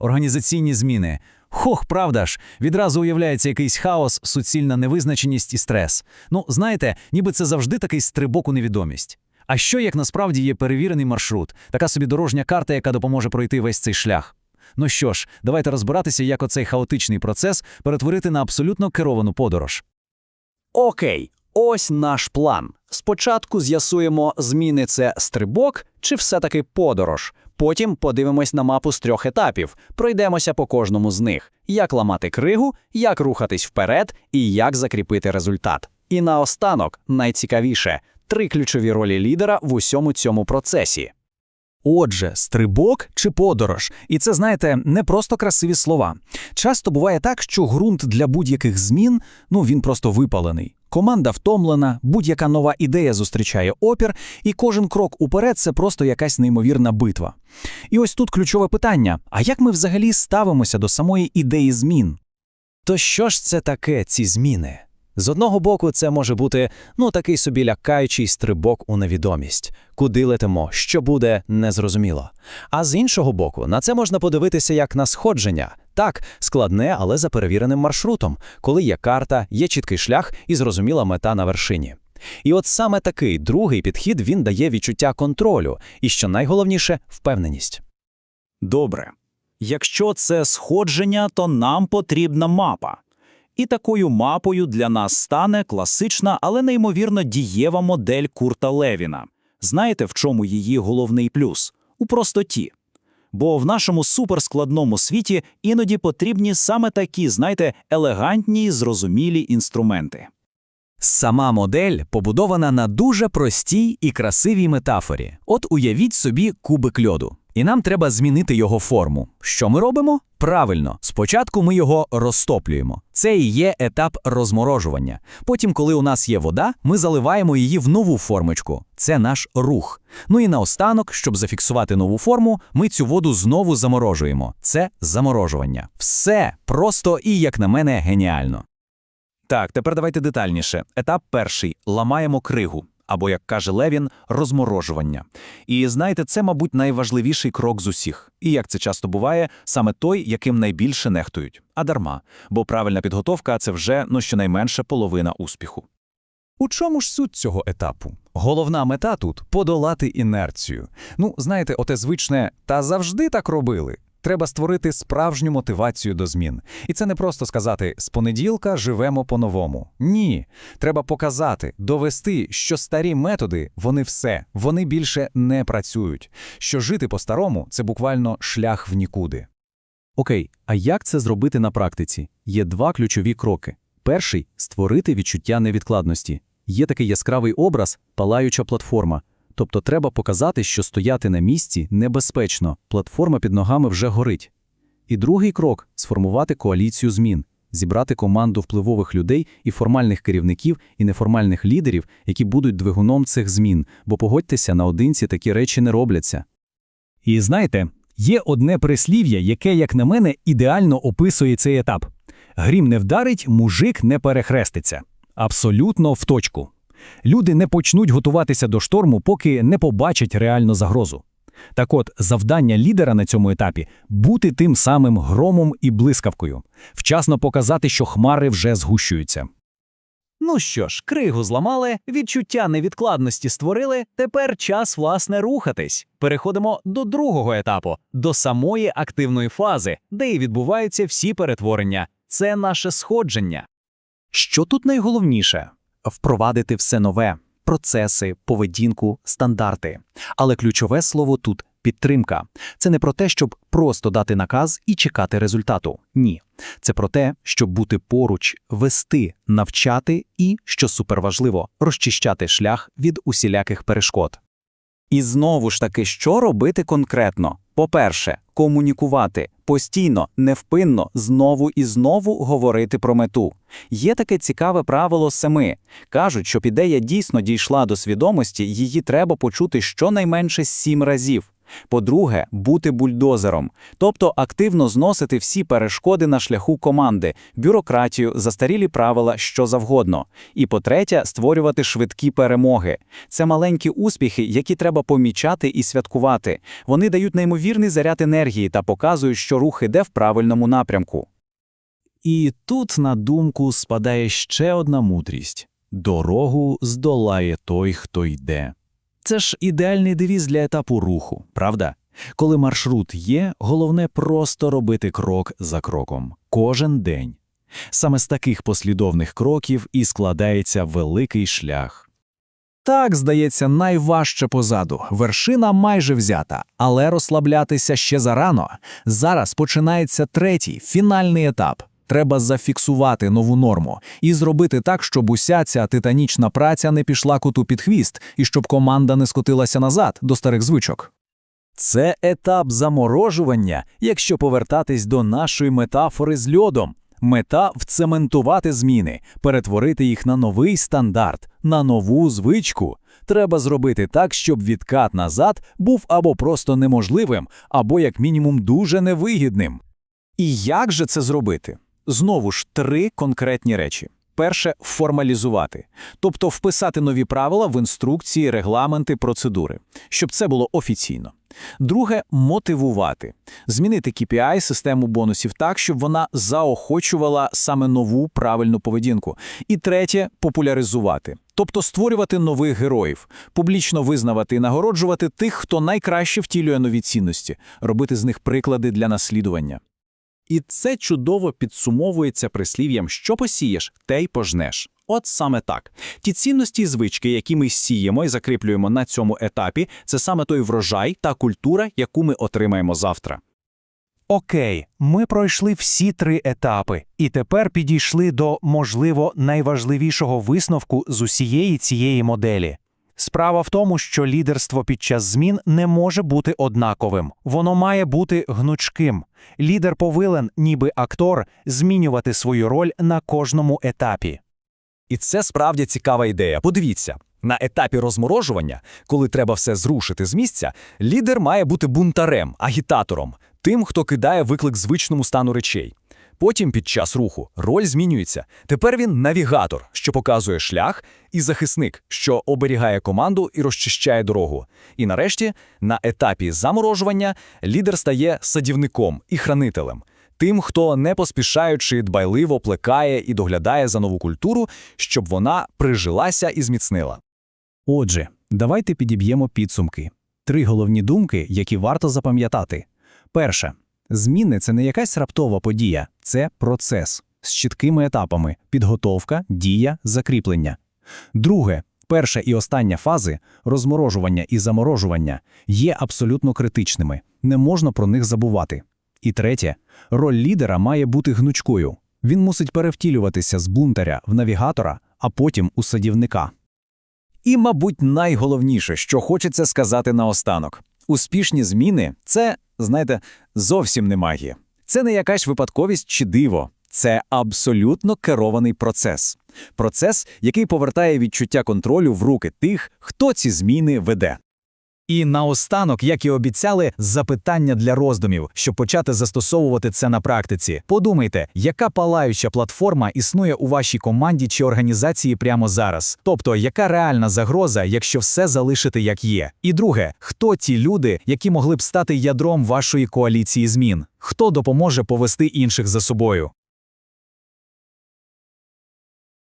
Організаційні зміни. Хох, правда ж, відразу уявляється якийсь хаос, суцільна невизначеність і стрес. Ну, знаєте, ніби це завжди такий стрибок у невідомість. А що як насправді є перевірений маршрут, така собі дорожня карта, яка допоможе пройти весь цей шлях? Ну що ж, давайте розбиратися, як оцей хаотичний процес перетворити на абсолютно керовану подорож. Окей, ось наш план. Спочатку з'ясуємо, зміни це стрибок чи все-таки подорож. Потім подивимось на мапу з трьох етапів, пройдемося по кожному з них, як ламати кригу, як рухатись вперед і як закріпити результат. І наостанок, найцікавіше, три ключові ролі лідера в усьому цьому процесі. Отже, стрибок чи подорож. І це, знаєте, не просто красиві слова. Часто буває так, що ґрунт для будь-яких змін, ну він просто випалений. Команда втомлена, будь-яка нова ідея зустрічає опір, і кожен крок уперед це просто якась неймовірна битва. І ось тут ключове питання: а як ми взагалі ставимося до самої ідеї змін? То що ж це таке, ці зміни? З одного боку, це може бути ну такий собі лякаючий стрибок у невідомість, куди летимо, що буде, незрозуміло. А з іншого боку, на це можна подивитися як на сходження. Так, складне, але за перевіреним маршрутом, коли є карта, є чіткий шлях і зрозуміла мета на вершині. І от саме такий другий підхід він дає відчуття контролю і, що найголовніше, впевненість. Добре. Якщо це сходження, то нам потрібна мапа. І такою мапою для нас стане класична, але неймовірно дієва модель Курта Левіна. Знаєте, в чому її головний плюс? У простоті. Бо в нашому суперскладному світі іноді потрібні саме такі, знаєте, елегантні й зрозумілі інструменти. Сама модель побудована на дуже простій і красивій метафорі. От уявіть собі кубик льоду. І нам треба змінити його форму. Що ми робимо? Правильно, спочатку ми його розтоплюємо. Це і є етап розморожування. Потім, коли у нас є вода, ми заливаємо її в нову формочку. Це наш рух. Ну і наостанок, щоб зафіксувати нову форму, ми цю воду знову заморожуємо. Це заморожування. Все просто і, як на мене, геніально. Так, тепер давайте детальніше. Етап перший ламаємо кригу. Або, як каже Левін, розморожування. І знаєте, це, мабуть, найважливіший крок з усіх. І як це часто буває, саме той, яким найбільше нехтують. А дарма, бо правильна підготовка це вже ну щонайменше половина успіху. У чому ж суть цього етапу? Головна мета тут подолати інерцію. Ну, знаєте, оте звичне та завжди так робили. Треба створити справжню мотивацію до змін. І це не просто сказати з понеділка живемо по-новому. Ні. Треба показати, довести, що старі методи вони все, вони більше не працюють. Що жити по-старому це буквально шлях в нікуди. Окей, а як це зробити на практиці? Є два ключові кроки. Перший створити відчуття невідкладності. Є такий яскравий образ палаюча платформа. Тобто треба показати, що стояти на місці небезпечно, платформа під ногами вже горить. І другий крок сформувати коаліцію змін, зібрати команду впливових людей і формальних керівників, і неформальних лідерів, які будуть двигуном цих змін, бо погодьтеся, наодинці такі речі не робляться. І знаєте, є одне прислів'я, яке, як на мене, ідеально описує цей етап: грім не вдарить, мужик не перехреститься. Абсолютно в точку. Люди не почнуть готуватися до шторму, поки не побачать реальну загрозу. Так от, завдання лідера на цьому етапі бути тим самим громом і блискавкою, вчасно показати, що хмари вже згущуються. Ну що ж, кригу зламали, відчуття невідкладності створили. Тепер час, власне, рухатись. Переходимо до другого етапу, до самої активної фази, де і відбуваються всі перетворення. Це наше сходження. Що тут найголовніше? Впровадити все нове процеси, поведінку, стандарти. Але ключове слово тут підтримка. Це не про те, щоб просто дати наказ і чекати результату. Ні. Це про те, щоб бути поруч, вести, навчати і, що суперважливо, розчищати шлях від усіляких перешкод. І знову ж таки, що робити конкретно? По-перше, комунікувати постійно, невпинно, знову і знову говорити про мету. Є таке цікаве правило семи. Кажуть, щоб ідея дійсно дійшла до свідомості, її треба почути щонайменше сім разів. По-друге, бути бульдозером, тобто активно зносити всі перешкоди на шляху команди, бюрократію, застарілі правила, що завгодно. І по-третє, створювати швидкі перемоги. Це маленькі успіхи, які треба помічати і святкувати. Вони дають неймовірний заряд енергії та показують, що рух іде в правильному напрямку. І тут на думку спадає ще одна мудрість дорогу здолає той, хто йде. Це ж ідеальний девіз для етапу руху, правда? Коли маршрут є, головне просто робити крок за кроком, кожен день. Саме з таких послідовних кроків і складається великий шлях. Так, здається, найважче позаду. Вершина майже взята, але розслаблятися ще зарано. Зараз починається третій, фінальний етап. Треба зафіксувати нову норму і зробити так, щоб уся ця титанічна праця не пішла коту під хвіст і щоб команда не скотилася назад до старих звичок. Це етап заморожування, якщо повертатись до нашої метафори з льодом. Мета вцементувати зміни, перетворити їх на новий стандарт, на нову звичку. Треба зробити так, щоб відкат назад був або просто неможливим, або як мінімум дуже невигідним. І як же це зробити? Знову ж три конкретні речі. Перше формалізувати, тобто вписати нові правила в інструкції, регламенти, процедури, щоб це було офіційно. Друге мотивувати, змінити KPI, систему бонусів так, щоб вона заохочувала саме нову правильну поведінку. І третє популяризувати, тобто створювати нових героїв, публічно визнавати і нагороджувати тих, хто найкраще втілює нові цінності, робити з них приклади для наслідування. І це чудово підсумовується прислів'ям «що посієш, те й пожнеш». От саме так. Ті цінності і звички, які ми сіємо і закріплюємо на цьому етапі, це саме той врожай та культура, яку ми отримаємо завтра. Окей, ми пройшли всі три етапи, і тепер підійшли до, можливо, найважливішого висновку з усієї цієї моделі. Справа в тому, що лідерство під час змін не може бути однаковим, воно має бути гнучким. Лідер повинен, ніби актор, змінювати свою роль на кожному етапі. І це справді цікава ідея. Подивіться, на етапі розморожування, коли треба все зрушити з місця, лідер має бути бунтарем, агітатором, тим, хто кидає виклик звичному стану речей. Потім під час руху роль змінюється. Тепер він навігатор, що показує шлях, і захисник, що оберігає команду і розчищає дорогу. І нарешті, на етапі заморожування, лідер стає садівником і хранителем. Тим, хто не поспішаючи дбайливо плекає і доглядає за нову культуру, щоб вона прижилася і зміцнила. Отже, давайте підіб'ємо підсумки. Три головні думки, які варто запам'ятати. Перше. Зміни – це не якась раптова подія, це процес з чіткими етапами – підготовка, дія, закріплення. Друге. Перша і остання фази – розморожування і заморожування – є абсолютно критичними, не можна про них забувати. І третє. Роль лідера має бути гнучкою. Він мусить перевтілюватися з бунтаря в навігатора, а потім у садівника. І, мабуть, найголовніше, що хочеться сказати наостанок. Успішні зміни – це, знаєте, зовсім не магія. Це не якась випадковість чи диво. Це абсолютно керований процес. Процес, який повертає відчуття контролю в руки тих, хто ці зміни веде. І наостанок, як і обіцяли, запитання для роздумів, щоб почати застосовувати це на практиці. Подумайте, яка палаюча платформа існує у вашій команді чи організації прямо зараз? Тобто, яка реальна загроза, якщо все залишити як є? І друге, хто ті люди, які могли б стати ядром вашої коаліції змін? Хто допоможе повести інших за собою?